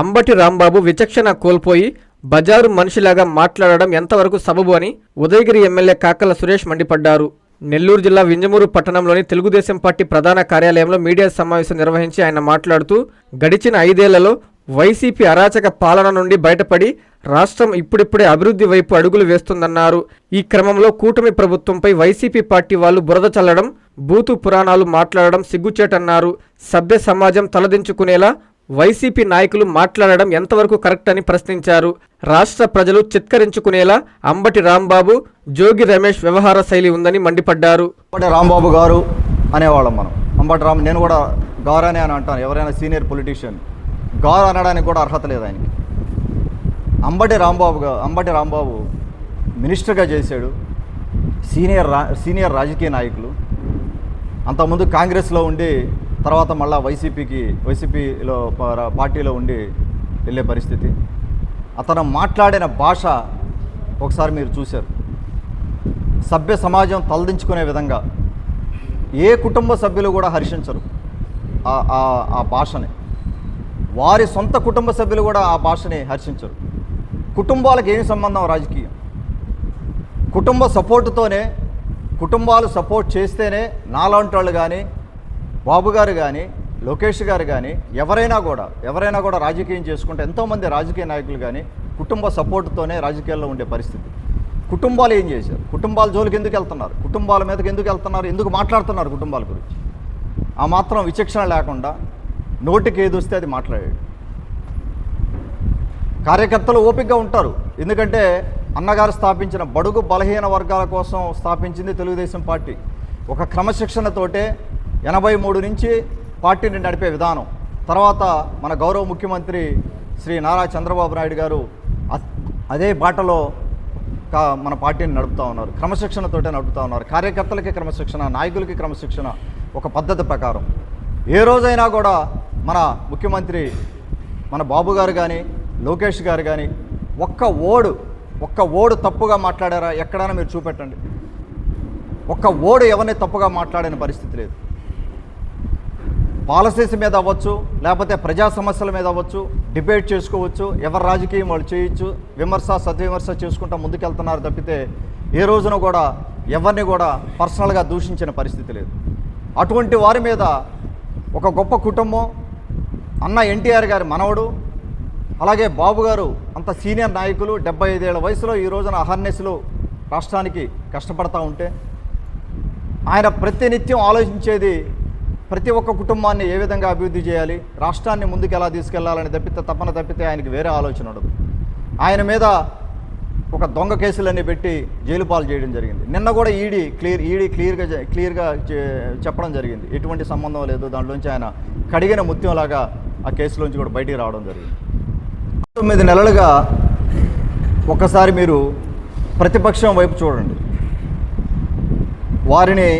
అంబటి రాంబాబు విచక్షణ కోల్పోయి బజారు మనిషిలాగా మాట్లాడడం ఎంతవరకు సబబు అని ఉదయగిరి ఎమ్మెల్యే కాకల సురేష్ మండిపడ్డారు. నెల్లూరు జిల్లా వింజమూరు పట్టణంలోని తెలుగుదేశం పార్టీ ప్రధాన కార్యాలయంలో మీడియా సమావేశం నిర్వహించి ఆయన మాట్లాడుతూ గడిచిన ఐదేళ్ళలో వైసీపీ అరాచక పాలన నుండి బయటపడి రాష్ట్రం ఇప్పుడిప్పుడే అభివృద్ధి వైపు అడుగులు వేస్తుందన్నారు. ఈ క్రమంలో కూటమి ప్రభుత్వంపై వైసీపీ పార్టీ వాళ్ళు బురద చల్లడం బూతు పురాణాలు మాట్లాడడం సిగ్గుచేటన్నారు. సభ్య సమాజం తలదించుకునేలా వైసీపీ నాయకులు మాట్లాడడం ఎంతవరకు కరెక్ట్ అని ప్రశ్నించారు. రాష్ట్ర ప్రజలు చిత్కరించుకునేలా అంబటి రాంబాబు జోగి రమేష్ వ్యవహార శైలి ఉందని మండిపడ్డారు. అంబటి రాంబాబు గారు అనేవాళ్ళం మనం. అంబటి రామ్ నేను కూడా గారనే అని అంటాను. ఎవరైనా సీనియర్ పొలిటీషియన్ గారు అనడానికి కూడా అర్హత లేదు ఆయనకి. అంబటి రాంబాబు అంబటి రాంబాబు మినిస్టర్గా చేశాడు. సీనియర్ రా సీనియర్ రాజకీయ నాయకులు. అంతకుముందు కాంగ్రెస్లో ఉండి తర్వాత మళ్ళా వైసీపీకి వైసీపీలో పార్టీలో ఉండి వెళ్ళే పరిస్థితి. అతను మాట్లాడిన భాష ఒకసారి మీరు చూశారు. సభ్య సమాజం తలదించుకునే విధంగా ఏ కుటుంబ సభ్యులు కూడా హర్షించరు ఆ- ఆ- ఆ భాషని. వారి సొంత కుటుంబ సభ్యులు కూడా ఆ భాషని హర్షించరు. కుటుంబాలకు ఏమి సంబంధం రాజకీయం? కుటుంబ సపోర్టుతోనే కుటుంబాలు సపోర్ట్ చేస్తేనే నాలాంటి వాళ్ళు కానీ బాబు గారు కానీ లోకేష్ గారు కానీ ఎవరైనా కూడా ఎవరైనా కూడా రాజకీయం చేసుకుంటే ఎంతోమంది రాజకీయ నాయకులు కానీ కుటుంబ సపోర్ట్తోనే రాజకీయాల్లో ఉండే పరిస్థితి. కుటుంబాలు ఏం చేశారు? కుటుంబాల జోలికి ఎందుకు వెళ్తున్నారు? కుటుంబాల మీదకి ఎందుకు వెళ్తున్నారు? ఎందుకు మాట్లాడుతున్నారు కుటుంబాల గురించి? ఆ మాత్రం విచక్షణ లేకుండా నోటికి ఏది వస్తే అది మాట్లాడాడు. కార్యకర్తలు ఓపికగా ఉంటారు. ఎందుకంటే అన్నగారు స్థాపించిన బడుగు బలహీన వర్గాల కోసం స్థాపించింది తెలుగుదేశం పార్టీ. ఒక క్రమశిక్షణతోటే ఎనభై మూడు నుంచి పార్టీని నడిపే విధానం. తర్వాత మన గౌరవ ముఖ్యమంత్రి శ్రీ నారా చంద్రబాబు నాయుడు గారు అదే బాటలో మన పార్టీని నడుపుతూ ఉన్నారు. క్రమశిక్షణతోటే నడుపుతూ ఉన్నారు. కార్యకర్తలకి క్రమశిక్షణ నాయకులకి క్రమశిక్షణ ఒక పద్ధతి ప్రకారం. ఏ రోజైనా కూడా మన ముఖ్యమంత్రి మన బాబు గారు కానీ లోకేష్ గారు కానీ ఒక్క ఓడు ఒక్క ఓడు తప్పుగా మాట్లాడారా? ఎక్కడైనా మీరు చూపెట్టండి. ఒక్క ఓడు ఎవరిని తప్పుగా మాట్లాడిన పరిస్థితి లేదు. పాలసీస్ మీద అవ్వచ్చు లేకపోతే ప్రజా సమస్యల మీద అవ్వచ్చు డిబేట్ చేసుకోవచ్చు ఎవరి రాజకీయం వాళ్ళు చేయొచ్చు విమర్శ సద్విమర్శ చేసుకుంటా ముందుకెళ్తున్నారు తప్పితే ఏ రోజున కూడా ఎవరిని కూడా పర్సనల్గా దూషించిన పరిస్థితి లేదు. అటువంటి వారి మీద ఒక గొప్ప కుటుంబం అన్న ఎన్టీఆర్ గారి మనవడు అలాగే బాబు గారు అంత సీనియర్ నాయకులు డెబ్బై ఐదేళ్ళ వయసులో ఈ రోజున అహర్నెస్లో రాష్ట్రానికి కష్టపడతా ఉంటే ఆయన ప్రతినిత్యం ఆలోచించేది ప్రతి ఒక్క కుటుంబాన్ని ఏ విధంగా అభివృద్ధి చేయాలి రాష్ట్రాన్ని ముందుకు ఎలా తీసుకెళ్ళాలని తప్పితే తప్పన తప్పితే ఆయనకి వేరే ఆలోచన ఉండదు. ఆయన మీద ఒక దొంగ కేసులన్నీ పెట్టి జైలు పాలు చేయడం జరిగింది. నిన్న కూడా ఈడీ క్లియర్ ఈడీ క్లియర్గా క్లియర్గా చెప్పడం జరిగింది. ఎటువంటి సంబంధం లేదు దాంట్లోంచి ఆయన కడిగిన ముత్యంలాగా ఆ కేసులోంచి కూడా బయటికి రావడం జరిగింది. తొమ్మిది నెలలుగా ఒక్కసారి మీరు ప్రతిపక్షం వైపు చూడండి. వారిని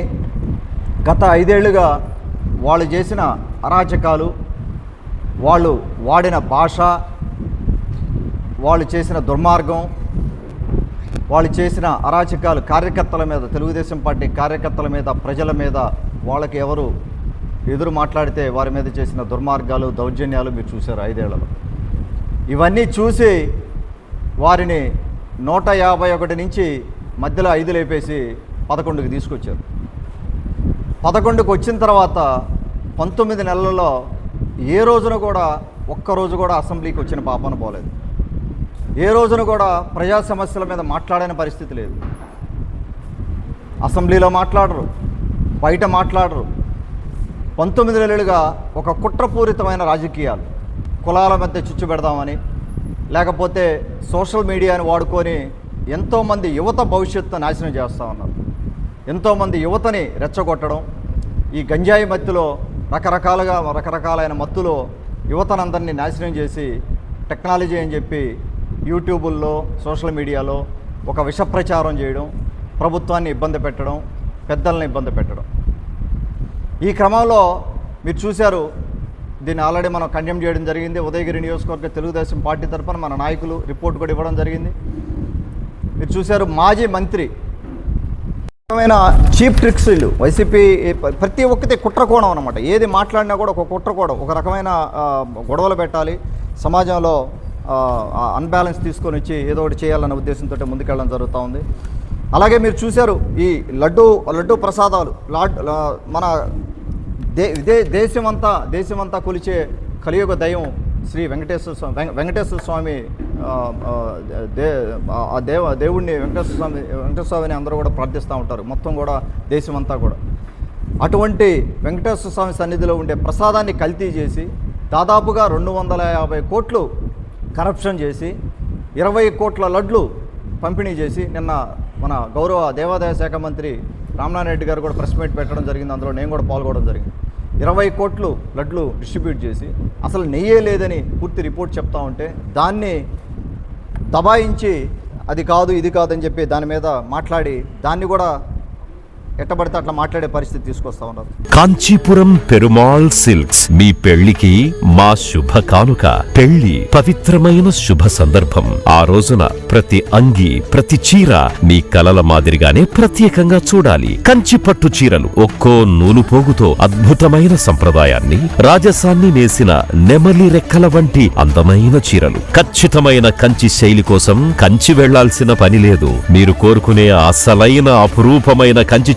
గత ఐదేళ్ళుగా వాళ్ళు చేసిన అరాచకాలు వాళ్ళు వాడిన భాష వాళ్ళు చేసిన దుర్మార్గం వాళ్ళు చేసిన అరాచకాలు కార్యకర్తల మీద తెలుగుదేశం పార్టీ కార్యకర్తల మీద ప్రజల మీద వాళ్ళకి ఎవరు ఎదురు మాట్లాడితే వారి మీద చేసిన దుర్మార్గాలు దౌర్జన్యాలు మీరు చూశారు ఐదేళ్ళలో. ఇవన్నీ చూసి వారిని నూట యాభై ఒకటి నుంచి మధ్యలో ఐదు లేపేసి పదకొండుకి తీసుకొచ్చారు. పదకొండుకు వచ్చిన తర్వాత పంతొమ్మిది నెలల్లో ఏ రోజున కూడా ఒక్కరోజు కూడా అసెంబ్లీకి వచ్చిన పాపన పోలేదు. ఏ రోజున కూడా ప్రజా సమస్యల మీద మాట్లాడని పరిస్థితి లేదు. అసెంబ్లీలో మాట్లాడరు బయట మాట్లాడరు. పంతొమ్మిది నెలలుగా ఒక కుట్రపూరితమైన రాజకీయాలు కులాల మధ్య చిచ్చు పెడదామని లేకపోతే సోషల్ మీడియాని వాడుకొని ఎంతోమంది యువత భవిష్యత్తు నాశనం చేస్తూ ఉన్నారు. ఎంతోమంది యువతని రెచ్చగొట్టడం ఈ గంజాయి మత్తులో రకరకాలుగా రకరకాలైన మత్తులో యువతనందరినీ నాశనం చేసి టెక్నాలజీ అని చెప్పి యూట్యూబుల్లో సోషల్ మీడియాలో ఒక విష ప్రచారం చేయడం ప్రభుత్వాన్ని ఇబ్బంది పెట్టడం పెద్దల్ని ఇబ్బంది పెట్టడం. ఈ క్రమంలో మీరు చూశారు దీన్ని ఆల్రెడీ మనం కండెమ్ చేయడం జరిగింది. ఉదయగిరి నియోజకవర్గ తెలుగుదేశం పార్టీ తరఫున మన నాయకులు రిపోర్ట్ కూడా ఇవ్వడం జరిగింది. మీరు చూశారు మాజీ మంత్రి రకమైన చీప్ ట్రిక్స్ వీళ్ళు వైసీపీ ప్రతి ఒక్కటి కుట్రకోణం అనమాట ఏది మాట్లాడినా కూడా ఒక కుట్రకోణం ఒక రకమైన గొడవలు పెట్టాలి సమాజంలో అన్బ్యాలెన్స్ తీసుకొని వచ్చి ఏదో ఒకటి చేయాలన్న ఉద్దేశంతో ముందుకెళ్ళడం జరుగుతూ ఉంది. అలాగే మీరు చూశారు ఈ లడ్డు లడ్డు ప్రసాదాలు. లాడ్ మన దే దేశమంతా దేశమంతా కొలిచే కలియుగ దయం శ్రీ వెంకటేశ్వర స్వామి వెంక- వెంకటేశ్వర స్వామి దే ఆ దేవ దేవుణ్ణి వెంకటేశ్వర స్వామి వెంకటేశ్వర స్వామిని అందరూ కూడా ప్రార్థిస్తూ ఉంటారు. మొత్తం కూడా దేశమంతా కూడా. అటువంటి వెంకటేశ్వర స్వామి సన్నిధిలో ఉండే ప్రసాదాన్ని కల్తీ చేసి దాదాపుగా రెండు వందల యాభై కోట్లు కరప్షన్ చేసి ఇరవై కోట్ల లడ్లు పంపిణీ చేసి నిన్న మన గౌరవ దేవాదాయ శాఖ మంత్రి రామనారాయణ రెడ్డి గారు కూడా ప్రెస్ మీట్ పెట్టడం జరిగింది. అందులో నేను కూడా పాల్గొనడం జరిగింది. ఇరవై కోట్లు లడ్లు డిస్ట్రిబ్యూట్ చేసి అసలు నెయ్యే లేదని పూర్తి రిపోర్ట్ చెప్తా ఉంటే దాన్ని దబాయించి అది కాదు ఇది కాదని చెప్పి దాని మీద మాట్లాడి దాన్ని కూడా ఎట్టబడితే అట్లా మాట్లాడే పరిస్థితి తీసుకొస్తా ఉన్నారు. కాంచీపురం పెరుమాళ్ సిల్క్స్. మీ పెళ్ళికి మా శుభ కానుక. పెళ్ళి పవిత్రమైన శుభ సందర్భం. ఆ రోజున ప్రతి అంగి ప్రతి చీర మీ కలల మాదిరిగానే ప్రత్యేకంగా చూడాలి. కంచి పట్టు చీరలు ఒక్కో నూలు పోగుతో అద్భుతమైన సంప్రదాయాన్ని రాజసాన్ని నేసిన నెమలి రెక్కల వంటి అందమైన చీరలు. ఖచ్చితమైన కంచి శైలి కోసం కంచి వెళ్ళాల్సిన పని లేదు. మీరు కోరుకునే అసలైన అపురూపమైన కంచి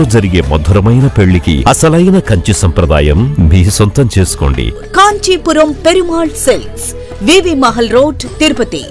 జరిగే మధురమైన పెళ్ళికి అసలైన కంచి సంప్రదాయం మీ సొంతం చేసుకోండి. Kanchipuram Perumal silks VV Mahal road Tirupati.